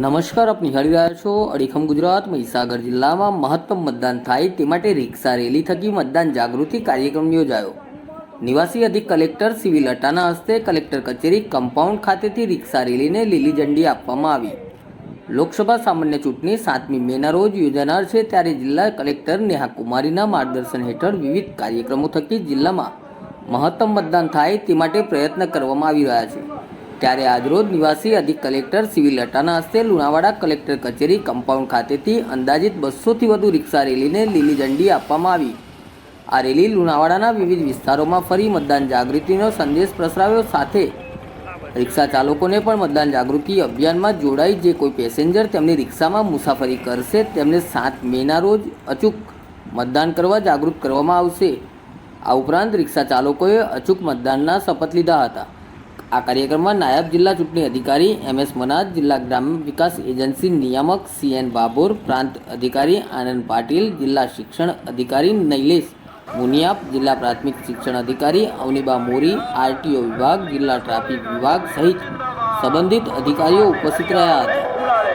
નમસ્કાર, આપ નિહાળી રહ્યા છો અડીખમ ગુજરાત, મહીસાગર જિલ્લામાં મહત્તમ મતદાન થાય તે માટે રિક્ષા રેલી થકી મતદાન જાગૃતિ કાર્યક્રમ યોજાયો. નિવાસી અધિક કલેક્ટર સિવિલ અટાના હસ્તે કલેક્ટર કચેરી કમ્પાઉન્ડ ખાતેથી રિક્ષા રેલીને લીલી ઝંડી આપવામાં આવી. લોકસભા સામાન્ય ચૂંટણી સાતમી મેના રોજ યોજાનાર છે ત્યારે જિલ્લા કલેક્ટર નેહા કુમારીના માર્ગદર્શન હેઠળ વિવિધ કાર્યક્રમો થકી જિલ્લામાં મહત્તમ મતદાન થાય તે માટે પ્રયત્ન કરવામાં આવી રહ્યા છે. ત્યારે આજરોજ નિવાસી અધિક કલેક્ટર સિવિલ અટાના હસ્તે લુણાવાડા કલેક્ટર કચેરી કમ્પાઉન્ડ ખાતેથી અંદાજિત બસોથી વધુ રિક્ષા રેલીને લીલી ઝંડી આપવામાં આવી. આ રેલી લુણાવાડાના વિવિધ વિસ્તારોમાં ફરી મતદાન જાગૃતિનો સંદેશ પ્રસરાવ્યો સાથે. રિક્ષા ચાલકોને પણ મતદાન જાગૃતિ અભિયાનમાં જોડાઈ જે કોઈ પેસેન્જર તેમની રિક્ષામાં મુસાફરી કરશે તેમને સાત મેના રોજ અચૂક મતદાન કરવા જાગૃત કરવામાં આવશે. આ ઉપરાંત રિક્ષા ચાલકોએ અચૂક મતદાનના શપથ લીધા હતા. આ કાર્યક્રમમાં નાયબ જિલ્લા ચૂંટણી અધિકારી એમ એસ મનાજ જિલ્લા ગ્રામ્ય વિકાસ એજન્સી નિયામક સી એન બાબોર, પ્રાંત અધિકારી આનંદ પાટીલ, જિલ્લા શિક્ષણ અધિકારી નૈલેશ મુનિયાપ, જિલ્લા પ્રાથમિક શિક્ષણ અધિકારી અવનીબા મોરી, આરટીઓ વિભાગ, જિલ્લા ટ્રાફિક વિભાગ સહિત સંબંધિત અધિકારીઓ ઉપસ્થિત રહ્યા હતા. ઉલાળે